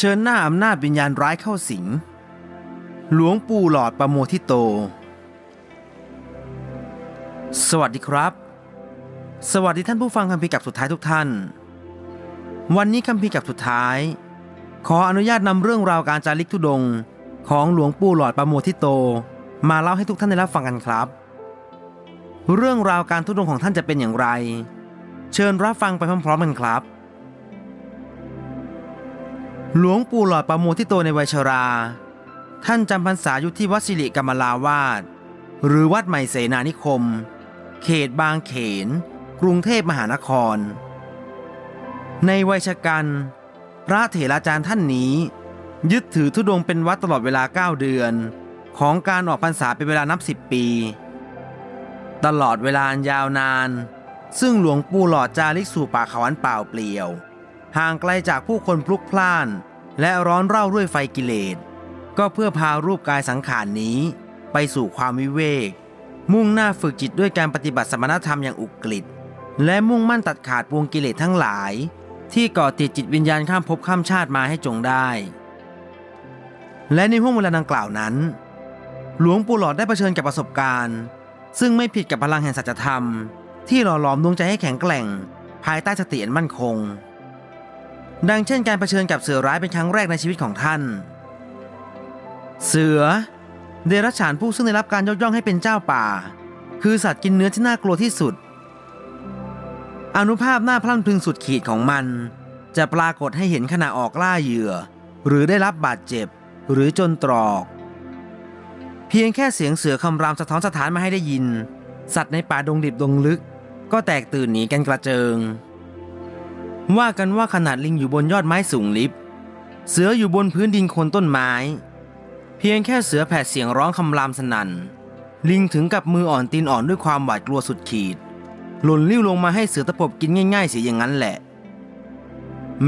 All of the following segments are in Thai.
ชิญหน้าอำนาจวิญญาณร้ายเข้าสิง หลวงปู่หลอดประโมทิโต สวัสดีครับ สวัสดีท่านผู้ฟังคำพีร์กับสุดท้ายทุกท่าน วันนี้คำพีร์กับสุดท้าย ขออนุญาตนำเรื่องราวการจาริกธุดง ของหลวงปู่หลอดประโมทิโต มาเล่าให้ทุกท่านได้รับฟังกันครับ เรื่องราวการธุดงของท่านจะเป็นอย่างไร เชิญรับฟังไปพร้อมๆกันครับ หลวงปู่หลอดประโมทิโตในวัยชรา ท่านจำพรรษาอยู่ที่วัดสิริกรรมลาวาสหรือวัดใหม่เสนานิคม เขตบางเขน กรุงเทพมหานคร ในวัยชกันพระเถราจารย์ท่านนี้ ยึดถือธุดงค์เป็นวัดตลอดเวลา 9 เดือน ของการออกพรรษาเป็นเวลานับ10ปี ตลอดเวลาอันยาวนาน ซึ่งหลวงปู่หลอดจาริกสู่ป่าเขาอันเปล่าเปลี่ยว ห่างไกลจากผู้คนพลุกพล่าน และร้อนเร่าด้วยไฟกิเลส ก็เพื่อพารูปกายสังขารนี้ ไปสู่ความวิเวก มุ่งหน้าฝึกจิตด้วยการปฏิบัติสมณธรรมอย่างอุกฤษและมุ่งมั่นตัดขาดปวงกิเลสทั้งหลาย ที่ก่อติดจิตวิญญาณข้ามภพข้ามชาติมาให้จงได้ และในห่วงเวลาดังกล่าวนั้น หลวงปู่หลอดได้เผชิญกับประสบการณ์ ซึ่งไม่ผิดกับพลังแห่งสัจธรรม ที่หล่อหลอมดวงใจให้แข็งแกร่ง ภายใต้สติอันมั่นคง ดังเช่นการเผชิญกับเสือร้ายเป็นครั้งแรกในชีวิตของท่าน เสือ เดรัจฉานผู้ซึ่งได้รับการยกย่องให้เป็นเจ้าป่า คือสัตว์กินเนื้อที่น่ากลัวที่สุด อนุภาพหน้าพลันพรึงสุดขีดของมัน จะปรากฏให้เห็นขณะออกล่าเหยื่อ หรือได้รับบาดเจ็บ หรือจนตรอก เพียงแค่เสียงเสือคำรามสะท้อนสถานมาให้ได้ยิน สัตว์ในป่าดงดิบดงลึก ก็แตกตื่นหนีกันกระเจิง ว่ากันว่าขนาดลิงอยู่บนยอดไม้สูงลิบ เสืออยู่บนพื้นดินโคนต้นไม้ เพียงแค่เสือแผดเสียงร้องคำรามสนั่น ลิงถึงกับมืออ่อนตีนอ่อนด้วยความหวาดกลัวสุดขีด หล่นลิ้วลงมาให้เสือตะปบกินง่ายๆเสียอย่างนั้นแหละ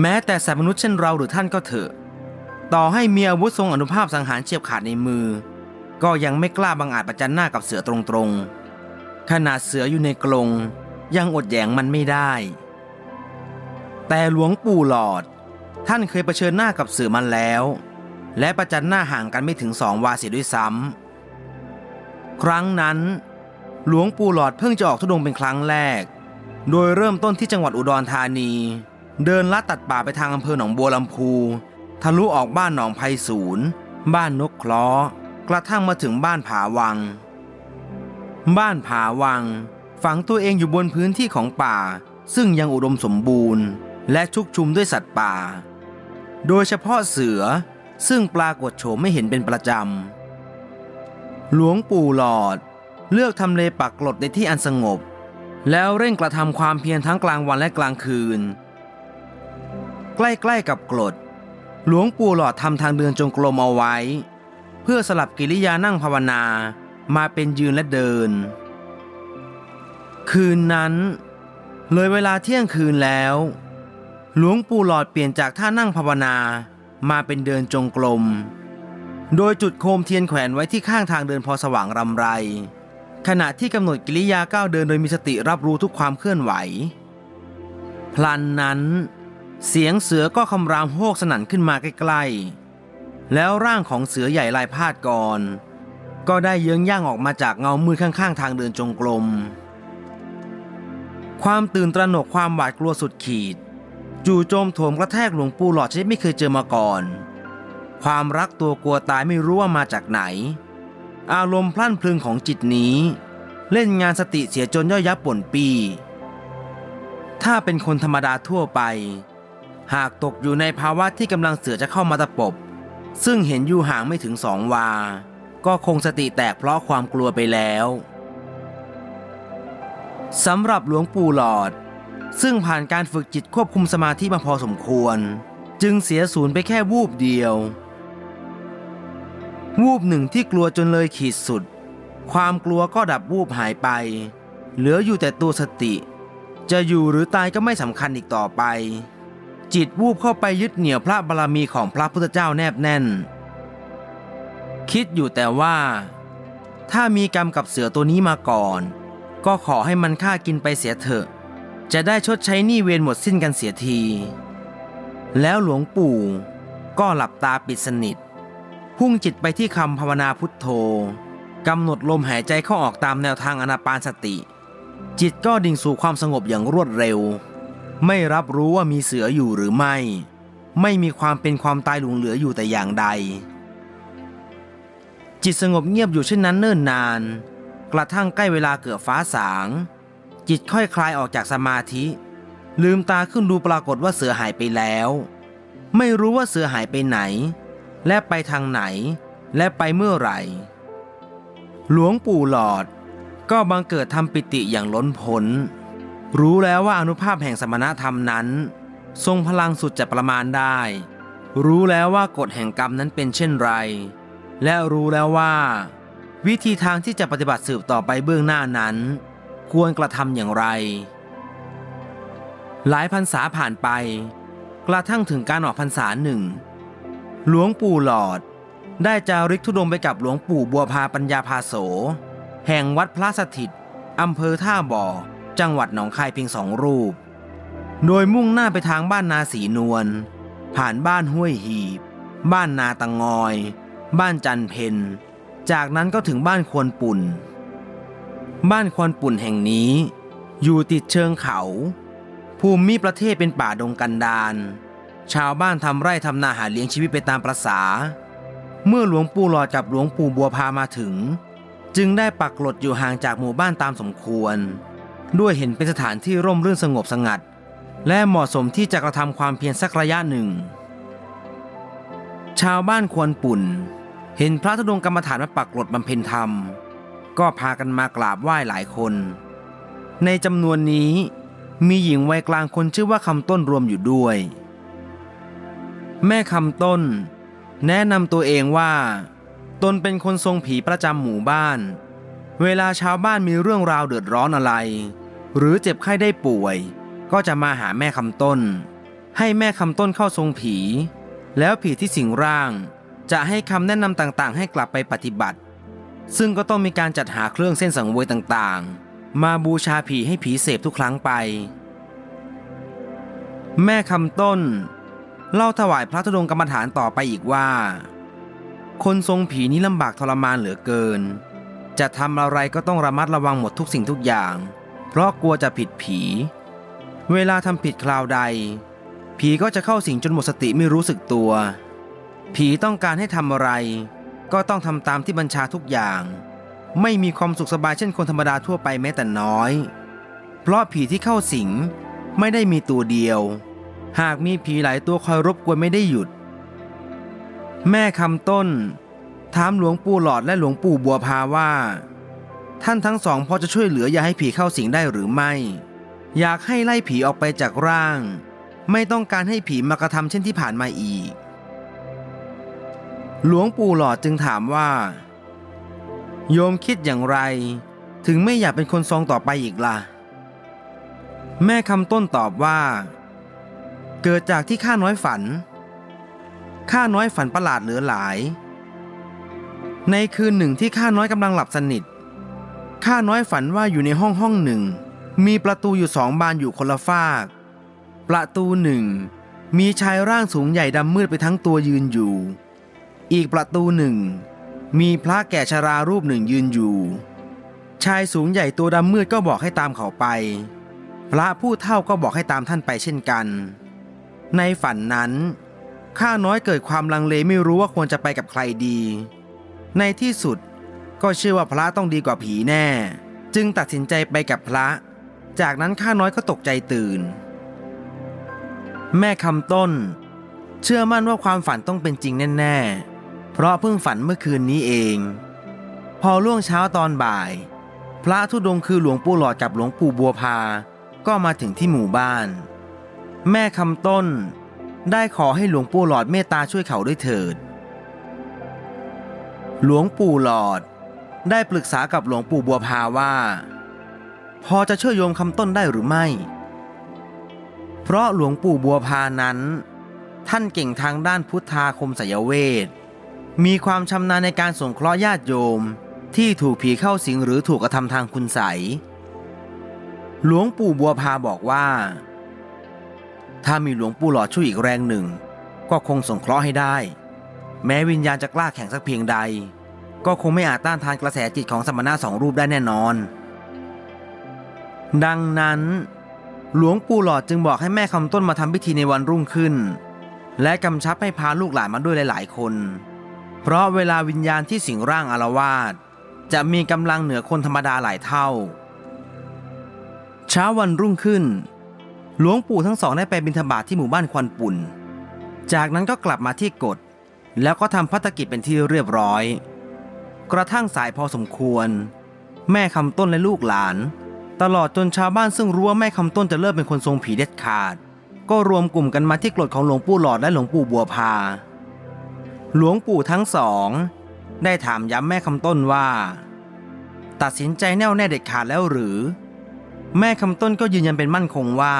แม้แต่สัตว์มนุษย์เช่นเราหรือท่านก็เถอะ ต่อให้มีอาวุธทรงอนุภาพสังหารเฉียบขาดในมือ ก็ยังไม่กล้าบังอาจประจันหน้ากับเสือตรงๆ ขนาดเสืออยู่ในกรงยังอดแยงมันไม่ได้ แต่หลวงปู่หลอด ท่านเคยเผชิญหน้ากับเสือมันแล้ว และประจันหน้าห่างกันไม่ถึงสองวาเสียด้วยซ้ำครั้งนั้น หลวงปู่หลอดเพิ่งจะออกทุดงเป็นครั้งแรก โดยเริ่มต้นที่จังหวัดอุดรธานี เดินลัดตัดป่าไปทางอำเภอหนองบัวลำพูทะลุออกบ้านหนองไผ่ศูนย์บ้านนกคล้อกระทั่งมาถึงบ้านผาวัง บ้านผาวัง ฝังตัวเองอยู่บนพื้นที่ของป่า ซึ่งยังอุดมสมบูรณ์ และชุกชุมด้วยสัตว์ป่า โดยเฉพาะเสือซึ่งปรากฏโฉมไม่เห็นเป็นประจำ หลวงปู่หลอดเลือกทำเลปักกลดในที่อันสงบ แล้วเร่งกระทำความเพียรทั้งกลางวันและกลางคืน ใกล้ๆกับกรดหลวงปู่หลอดทำทางเดินจงกรมเอาไว้ เพื่อสลับกิริยานั่งภาวนามาเป็นยืนและเดิน คืนนั้น เลยเวลาเที่ยงคืนแล้ว หลวงปู่หลอดเปลี่ยนจากท่านั่งภาวนามาเป็นเดินจงกรม โดยจุดโคมเทียนแขวนไว้ที่ข้างทางเดินพอสว่างรำไร ขณะที่กำหนดกิริยาก้าวเดินโดยมีสติรับรู้ทุกความเคลื่อนไหว พลันนั้น เสียงเสือก็คำรามโฮกสนั่นขึ้นมาใกล้ๆ แล้วร่างของเสือใหญ่ลายพาดกรก็ได้เยื้องย่างออกมาจากเงามือข้างๆ ทางเดินจงกรม ความตื่นตระหนกความหวาดกลัวสุดขีด จู่โจมโถมกระแทกหลวงปู่หลอดชนิดไม่เคยเจอมาก่อน ความรักตัวกลัวตายไม่รู้ว่ามาจากไหน อารมณ์พลั่นพลึงของจิตนี้ เล่นงานสติเสียจนย่อยยับป่นปี ถ้าเป็นคนธรรมดาทั่วไป หากตกอยู่ในภาวะที่กำลังเสือจะเข้ามาตะปบ ซึ่งเห็นอยู่ห่างไม่ถึงสองวา ก็คงสติแตกเพราะความกลัวไปแล้วสำหรับหลวงปู่หลอด ซึ่งผ่านการฝึกจิตควบคุมสมาธิมาพอสมควร จึงเสียศูนย์ไปแค่วูบเดียว วูบหนึ่งที่กลัวจนเลยขีดสุด ความกลัวก็ดับวูบหายไป เหลืออยู่แต่ตัวสติ จะอยู่หรือตายก็ไม่สำคัญอีกต่อไป จิตวูบเข้าไปยึดเหนี่ยวพระบารมีของพระพุทธเจ้าแนบแน่น คิดอยู่แต่ว่า ถ้ามีกรรมกับเสือตัวนี้มาก่อน ก็ขอให้มันฆ่ากินไปเสียเถอะ จะได้ชดใช้หนี้เวรหมดสิ้นกันเสียที แล้วหลวงปู่ก็หลับตาปิดสนิท พุ่งจิตไปที่คำภาวนาพุทโธกำหนดลมหายใจเข้าออกตามแนวทางอนาปานสติ จิตก็ดิ่งสู่ความสงบอย่างรวดเร็ว ไม่รับรู้ว่ามีเสืออยู่หรือไม่ ไม่มีความเป็นความตายหลงเหลืออยู่แต่อย่างใด จิตสงบเงียบอยู่เช่นนั้นเนิ่นนาน กระทั่งใกล้เวลาเกือบฟ้าสาง จิตค่อยคลายออกจากสมาธิ ลืมตาขึ้นดูปรากฏว่าเสือหายไปแล้ว ไม่รู้ว่าเสือหายไปไหน และไปทางไหน และไปเมื่อไหร่ หลวงปู่หลอด ก็บังเกิดทำปิติอย่างล้นพ้นรู้แล้วว่าอนุภาพแห่งสมณธรรมนั้น ทรงพลังสุดจะประมาณได้ รู้แล้วว่ากฎแห่งกรรมนั้นเป็นเช่นไร และรู้แล้วว่า วิธีทางที่จะปฏิบัติสืบต่อไปเบื้องหน้านั้น ควรกระทำอย่างไร หลายพรรษาผ่านไป กระทั่งถึงการออกพรรษาหนึ่ง หลวงปู่หลอด ได้จาริกธุดงไปกับหลวงปู่บัวพาปัญญาภาโส แห่งวัดพระสถิตอำเภอท่าบ่อ จังหวัดหนองคายเพียงสองรูป โดยมุ่งหน้าไปทางบ้านนาสีนวล ผ่านบ้านห้วยหีบ บ้านนาตังงอย บ้านจันเพนจากนั้นก็ถึงบ้านควนปุ่น บ้านควนปุ่นแห่งนี้ อยู่ติดเชิงเขา ภูมิประเทศเป็นป่าดงกันดารชาวบ้านทำไร่ทำนาหาเลี้ยงชีวิตไปตามประษา เมื่อหลวงปู่หลอดกับหลวงปู่บัวพามาถึง จึงได้ปักหลดอยู่ห่างจากหมู่บ้านตามสมควร ด้วยเห็นเป็นสถานที่ร่มรื่นสงบสงัด และเหมาะสมที่จะกระทำความเพียรสักระยะหนึ่ง ชาวบ้านควรปุ่น เห็นพระธุดงกรรมฐานมาปักหลดบำเพ็ญธรรม ก็พากันมากราบไหว้หลายคน ในจำนวนนี้มีหญิงวัยกลางคนชื่อว่าคำต้นรวมอยู่ด้วย แม่คำต้น แนะนำตัวเองว่า ตนเป็นคนทรงผีประจำหมู่บ้าน เวลาชาวบ้านมีเรื่องราวเดือดร้อนอะไร หรือเจ็บไข้ได้ป่วย ก็จะมาหาแม่คำต้น ให้แม่คำต้นเข้าทรงผี แล้วผีที่สิงร่าง จะให้คำแนะนำต่างๆ ให้กลับไปปฏิบัติ ซึ่งก็ต้องมีการจัดหาเครื่องเส้นสังเวยต่างๆ มาบูชาผีให้ผีเสพทุกครั้งไป แม่คำต้น เล่าถวายพระธุดงกรรมฐานต่อไปอีกว่า คนทรงผีนี้ลำบากทรมานเหลือเกิน จะทำอะไรก็ต้องระมัดระวังหมดทุกสิ่งทุกอย่าง เพราะกลัวจะผิดผี เวลาทำผิดคราวใด ผีก็จะเข้าสิงจนหมดสติไม่รู้สึกตัว ผีต้องการให้ทำอะไร ก็ต้องทำตามที่บัญชาทุกอย่าง ไม่มีความสุขสบายเช่นคนธรรมดาทั่วไปแม้แต่น้อย เพราะผีที่เข้าสิงไม่ได้มีตัวเดียว หากมีผีหลายตัวคอยรบกวนไม่ได้หยุด แม่คำต้น ถามหลวงปู่หลอดและหลวงปู่บัวพาว่า ท่านทั้งสองพอจะช่วยเหลืออย่าให้ผีเข้าสิงได้หรือไม่ อยากให้ไล่ผีออกไปจากร่าง ไม่ต้องการให้ผีมากระทำเช่นที่ผ่านมาอีก หลวงปู่หลอดจึงถามว่า โยมคิดอย่างไร ถึงไม่อยากเป็นคนทรงต่อไปอีกล่ะ แม่คำต้นตอบว่า เกิดจากที่ข้าน้อยฝัน ข้าน้อยฝันประหลาดเหลือหลาย ในคืนหนึ่งที่ข้าน้อยกำลังหลับสนิท ข้าน้อยฝันว่าอยู่ในห้องห้องหนึ่ง มีประตูอยู่สองบานอยู่คนละฝาก ประตูหนึ่งมีชายร่างสูงใหญ่ดำมืดไปทั้งตัวยืนอยู่ อีกประตูหนึ่ง มีพระแก่ชรารูปหนึ่งยืนอยู่ ชายสูงใหญ่ตัวดำมืดก็บอกให้ตามเขาไป พระผู้เฒ่าก็บอกให้ตามท่านไปเช่นกัน ในฝันนั้นข้าน้อยเกิดความลังเลไม่รู้ว่าควรจะไปกับใครดี ในที่สุดก็เชื่อว่าพระต้องดีกว่าผีแน่ จึงตัดสินใจไปกับพระ จากนั้นข้าน้อยก็ตกใจตื่น แม่คำต้น เชื่อมั่นว่าความฝันต้องเป็นจริงแน่ ๆ เพราะเพิ่งฝันเมื่อคืนนี้เอง พอล่วงเช้าตอนบ่าย พระธุดงค์คือหลวงปู่หลอดกับหลวงปู่บัวพา ก็มาถึงที่หมู่บ้าน แม่คำต้น ได้ขอให้หลวงปู่หลอดเมตตาช่วยเขาด้วยเถิด หลวงปู่หลอด ได้ปรึกษากับหลวงปู่บัวพาว่า พอจะช่วยโยมคำต้นได้หรือไม่ เพราะหลวงปู่บัวพานั้นท่านเก่งทางด้านพุทธาคมสยเวท มีความชำนาญในการสงเคราะห์ญาติโยม ที่ถูกผีเข้าสิงหรือถูกกระทำทางคุณไสหลวงปู่บัวพาบอกว่า ถ้ามีหลวงปู่หลอดช่วยอีกแรงหนึ่ง ก็คงสงเคราะห์ให้ได้ แม้วิญญาณจะกล้าแข่งสักเพียงใด ก็คงไม่อาจต้านทานกระแสจิตของสมณะสองรูปได้แน่นอน ดังนั้น หลวงปู่หลอดจึงบอกให้แม่คำต้นมาทำพิธีในวันรุ่งขึ้น และกำชับให้พาลูกหลานมาด้วยหลาย ๆ คน เพราะเวลาวิญญาณที่สิงร่างอารวาสจะมีกำลังเหนือคนธรรมดาหลายเท่า เช้าวันรุ่งขึ้น หลวงปู่ทั้งสองได้ไปบิณฑบาตทที่หมู่บ้านควันปุ่น จากนั้นก็กลับมาที่กฎแล้วก็ทำพัฒกิจเป็นที่เรียบร้อย กระทั่งสายพอสมควร แม่คำต้นและลูกหลาน ตลอดจนชาวบ้านซึ่งรู้ว่าแม่คำต้นจะเลิกเป็นคนทรงผีเด็ดขาด ก็รวมกลุ่มกันมาที่กรดของหลวงปู่หลอดและหลวงปู่บัวพา หลวงปู่ทั้งสอง ได้ถามย้ำแม่คำต้นว่า ตัดสินใจแน่วแน่เด็ดขาดแล้วหรือ แม่คำต้นก็ยืนยันเป็นมั่นคงว่า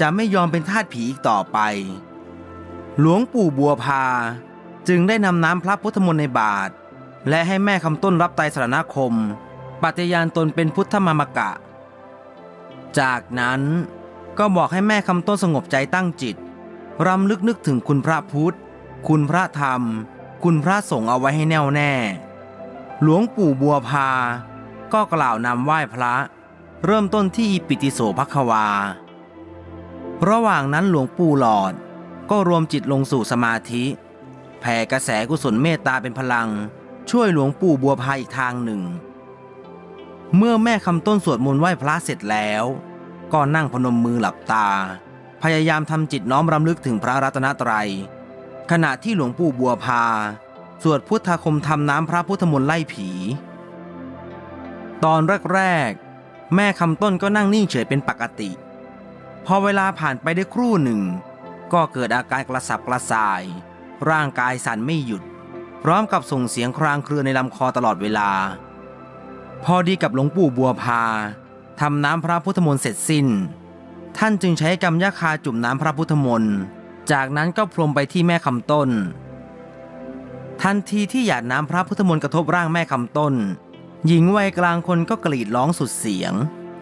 จะไม่ยอมเป็นทาสผีอีกต่อไป หลวงปู่บัวพาจึงได้นำน้ำพระพุทธมนต์ในบาท และให้แม่คำต้นรับไตรสรณคม ปฏิญาณตนเป็นพุทธมามกะ จากนั้นก็บอกให้แม่คำต้นสงบใจตั้งจิตรำลึกนึกถึงคุณพระพุทธ คุณพระธรรม คุณพระสงฆ์เอาไว้ให้แน่วแน่ หลวงปู่บัวพา ก็กล่าวนำไหว้พระ เริ่มต้นที่อิปิติโสภควา ระหว่างนั้นหลวงปู่หลอดก็รวมจิตลงสู่สมาธิ แผ่กระแสกุศลเมตตาเป็นพลัง ช่วยหลวงปู่บัวพาอีกทางหนึ่ง เมื่อแม่คำต้นสวดมนต์ไหว้พระเสร็จแล้ว ก็นั่งพนมมือหลับตา พยายามทำจิตน้อมรำลึกถึงพระรัตนตรัย ขณะที่หลวงปู่บัวพา สวดพุทธาคมทำน้ำพระพุทธมนต์ไล่ผี ตอนแรกๆ แม่คำต้นก็นั่งนิ่งเฉยเป็นปกติ พอเวลาผ่านไปได้ครู่หนึ่ง ก็เกิดอาการกระสับกระส่าย ร่างกายสั่นไม่หยุด พร้อมกับส่งเสียงครางเครือในลำคอตลอดเวลา พอดีกับหลวงปู่บัวพาทำน้ำพระพุทธมนต์เสร็จสิ้น ท่านจึงใช้กำยะคาจุ่มน้ำพระพุทธมนต์ จากนั้นก็พรมไปที่แม่คำต้น ทันทีที่หยาดน้ำพระพุทธมนต์กระทบร่างแม่คำต้น หญิงวัยกลางคนก็กรีดร้องสุดเสียง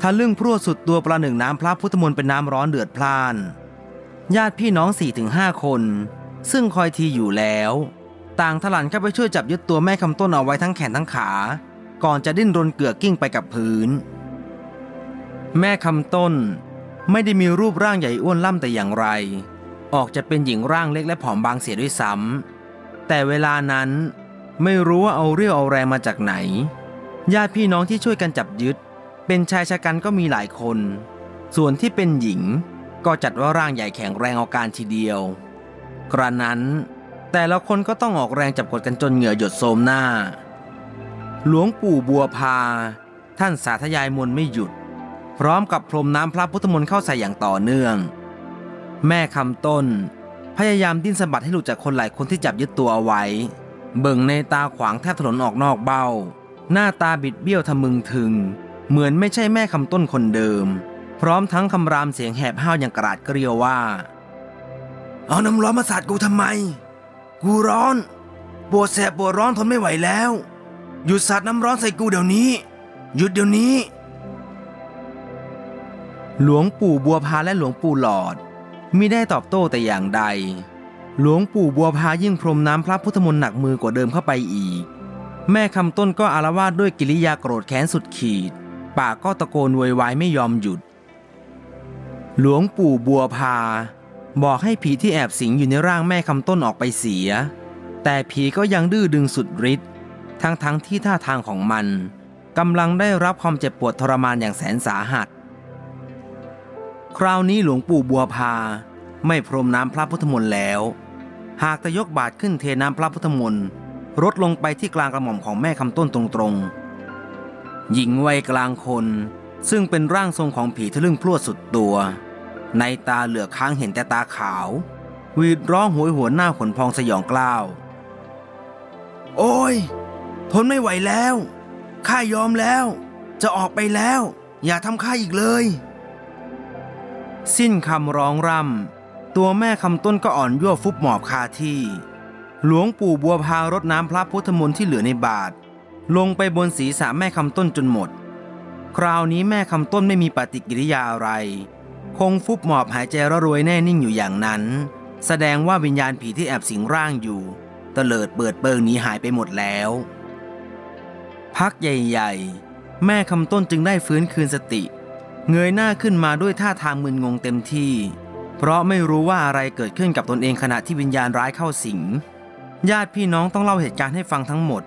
ทะลึ่งพรวดสุดตัวประหนึ่งน้ำพระพุทธมนต์เป็นน้ำร้อนเดือดพล่าน ญาติพี่น้อง4-5ถึงห้าคน ซึ่งคอยทีอยู่แล้ว ต่างถลันเข้าไปช่วยจับยึดตัวแม่คำต้นเอาไว้ทั้งแขนทั้งขา ก่อนจะดิ้นรนเกือกกิ้งไปกับพื้น แม่คำต้นไม่ได้มีรูปร่างใหญ่อ้วนล่ำแต่อย่างไร ออกจะเป็นหญิงร่างเล็กและผอมบางเสียด้วยซ้ำแต่เวลานั้นไม่รู้ว่าเอาเรี่ยวเอาแรงมาจากไหน ญาติพี่น้องที่ช่วยกันจับยึด เป็นชายชะกันก็มีหลายคน ส่วนที่เป็นหญิงก็จัดว่าร่างใหญ่แข็งแรงเอาการทีเดียว กระนั้นแต่ละคนก็ต้องออกแรงจับกดกันจนเหงื่อหยดโสมหน้า หลวงปู่บัวพา ท่านสาธยายมนต์ไม่หยุด พร้อมกับพรมน้ำพระพุทธมนต์เข้าใส่อย่างต่อเนื่อง แม่คำต้น พยายามดิ้นสะบัดให้หลุดจากคนหลายคนที่จับยึดตัวเอาไว้ เบิ่งในตาขวางแทบถลนออกนอกเบ้า หน้าตาบิดเบี้ยวทะมึงถึง เหมือนไม่ใช่แม่คำต้นคนเดิม พร้อมทั้งคำรามเสียงแหบห้าวอย่างกระดาษเกลียวว่า เอาน้ำร้อนมาสาดกูทำไม กูร้อนปวดแสบปวดร้อนทนไม่ไหวแล้ว หยุดสาดน้ำร้อนใส่กูเดี๋ยวนี้ หยุดเดี๋ยวนี้ หลวงปู่บัวพาและหลวงปู่หลอด มิได้ตอบโต้แต่อย่างใด หลวงปู่บัวพายิ่งพรมน้ำพระพุทธมนต์หนักมือกว่าเดิมเข้าไปอีก แม่คำต้นก็อารวาสด้วยกิริยาโกรธแค้นสุดขีด ปากก็ตะโกนโวยวายไม่ยอมหยุด หลวงปู่บัวพา บอกให้ผีที่แอบสิงอยู่ในร่างแม่คำต้นออกไปเสีย แต่ผีก็ยังดื้อดึงสุดฤทธิ์ทั้งทั้งที่ท่าทางของมันกำลังได้รับความเจ็บปวดทรมานอย่างแสนสาหัส คราวนี้หลวงปู่บัวพา ไม่พรมน้ำพระพุทธมนต์แล้ว หากจะยกบาทขึ้นเทน้ำพระพุทธมนต์รดลงไปที่กลางกระหม่อมของแม่คำต้นตรงๆ หญิงวัยกลางคน ซึ่งเป็นร่างทรงของผีทะลึ่งพรวดสุดตัว ในตาเหลือค้างเห็นแต่ตาขาวหวีดร้องโหยหัวหน้าขนพองสยองกล้าว โอ้ย ทนไม่ไหวแล้ว ข้ายอมแล้ว จะออกไปแล้ว อย่าทำข้าอีกเลย สิ้นคำร้องร่ำ ตัวแม่คำต้นก็อ่อนยั่วฟุบหมอบคาที่ หลวงปู่บัวพารดน้ำพระพุทธมนต์ที่เหลือในบาท ลงไปบนศีรษะแม่คำต้นจนหมด คราวนี้แม่คำต้นไม่มีปฏิกิริยาอะไร คงฟุบหมอบหายใจระรวยแน่นิ่งอยู่อย่างนั้น แสดงว่าวิญญาณผีที่แอบสิงร่างอยู่เตลิดเปิดเปิงหนีหายไปหมดแล้ว พักใหญ่ ๆ แม่คำต้นจึงได้ฟื้นคืนสติ เงยหน้าขึ้นมาด้วยท่าทางมึนงงเต็มที่ เพราะไม่รู้ว่าอะไรเกิดขึ้นกับตนเองขณะที่วิญญาณร้ายเข้าสิง ญาติพี่น้องต้องเล่าเหตุการณ์ให้ฟังทั้งหมด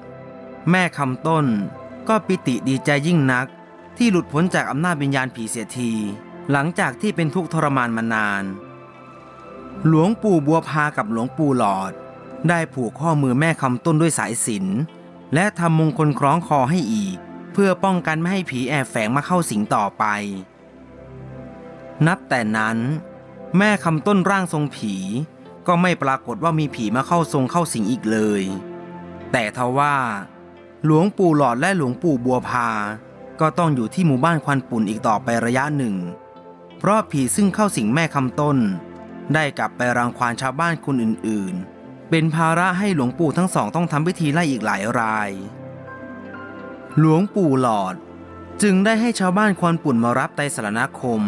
แม่คำต้น ก็ปิติดีใจยิ่งนัก ที่หลุดพ้นจากอำนาจวิญญาณผีเสียที หลังจากที่เป็นทุกข์ทรมานมานาน หลวงปู่บัวพากับหลวงปู่หลอด ได้ผูกข้อมือแม่คำต้นด้วยสายสิญจนและทำมงคลคล้องคอให้อีก เพื่อป้องกันไม่ให้ผีแอบแฝงมาเข้าสิงต่อไป นับแต่นั้น แม่คำต้นร่างทรงผี ก็ไม่ปรากฏว่ามีผีมาเข้าทรงเข้าสิงอีกเลย แต่ทว่า หลวงปู่หลอดและหลวงปู่บัวพา ก็ต้องอยู่ที่หมู่บ้านควันปุ่นอีกต่อไประยะหนึ่ง เพราะผีซึ่งเข้าสิงแม่คำต้น ได้กลับไปรังควานชาวบ้านคนอื่นๆ เป็นภาระให้หลวงปู่ทั้งสองต้องทำพิธีไล่อีกหลายราย หลวงปู่หลอดจึงได้ให้ชาวบ้านควันปุ่นมารับไตสรณคม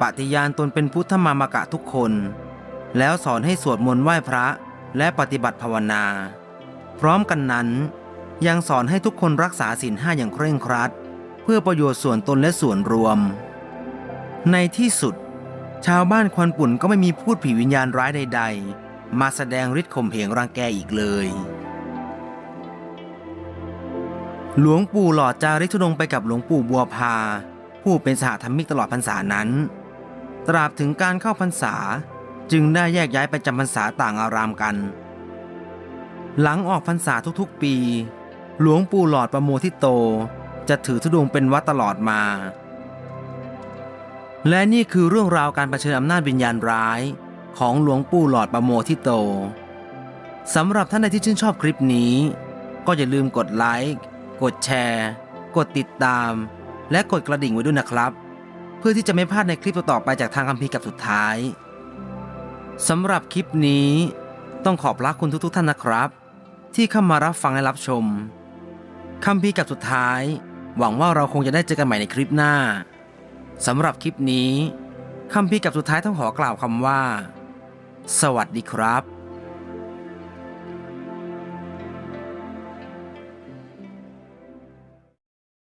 ปฏิญาณตนเป็นพุทธมามกะทุกคน แล้วสอนให้สวดมนต์ไหว้พระและปฏิบัติภาวนา พร้อมกันนั้น ยังสอนให้ทุกคนรักษาศีลห้าอย่างเคร่งครัด เพื่อประโยชน์ส่วนตนและส่วนรวม ในที่สุด ชาวบ้านควันปุ่นก็ไม่มีพูดผีวิญญาณร้ายใด ๆ มาแสดงฤทธิ์ข่มเหงรังแกอีกเลย หลวงปู่หลอดจาริกธุดงไปกับหลวงปู่บัวพาผู้เป็นสหธรรมิกตลอดพรรษานั้น ตราบถึงการเข้าพรรษาจึงได้แยกย้ายไปจำพรรษาต่างอารามกัน หลังออกพรรษาทุกๆปี หลวงปู่หลอดประโมทิโต จะถือธุดงเป็นวัดตลอดมา และนี่คือเรื่องราวการประชิญอำนาจวิญญาณร้ายของหลวงปู่หลอดประโมทิโตสำหรับท่านใดที่ชื่นชอบคลิปนี้ ก็อย่าลืมกดไลค์ กดแชร์ กดติดตาม และกดกระดิ่งไว้ด้วยนะครับ เพื่อที่จะไม่พลาดในคลิปต่อไปจากทางคัมภีร์กับสุดท้ายสำหรับคลิปนี้ต้องขอบพระคุณทุกๆท่านนะครับ ที่เข้ามารับฟังและรับชมคัมภีร์กับสุดท้าย หวังว่าเราคงจะได้เจอกันใหม่ในคลิปหน้าสำหรับคลิปนี้คัมภีร์กับสุดท้ายต้องขอกล่าวคำว่า สวัสดีครับ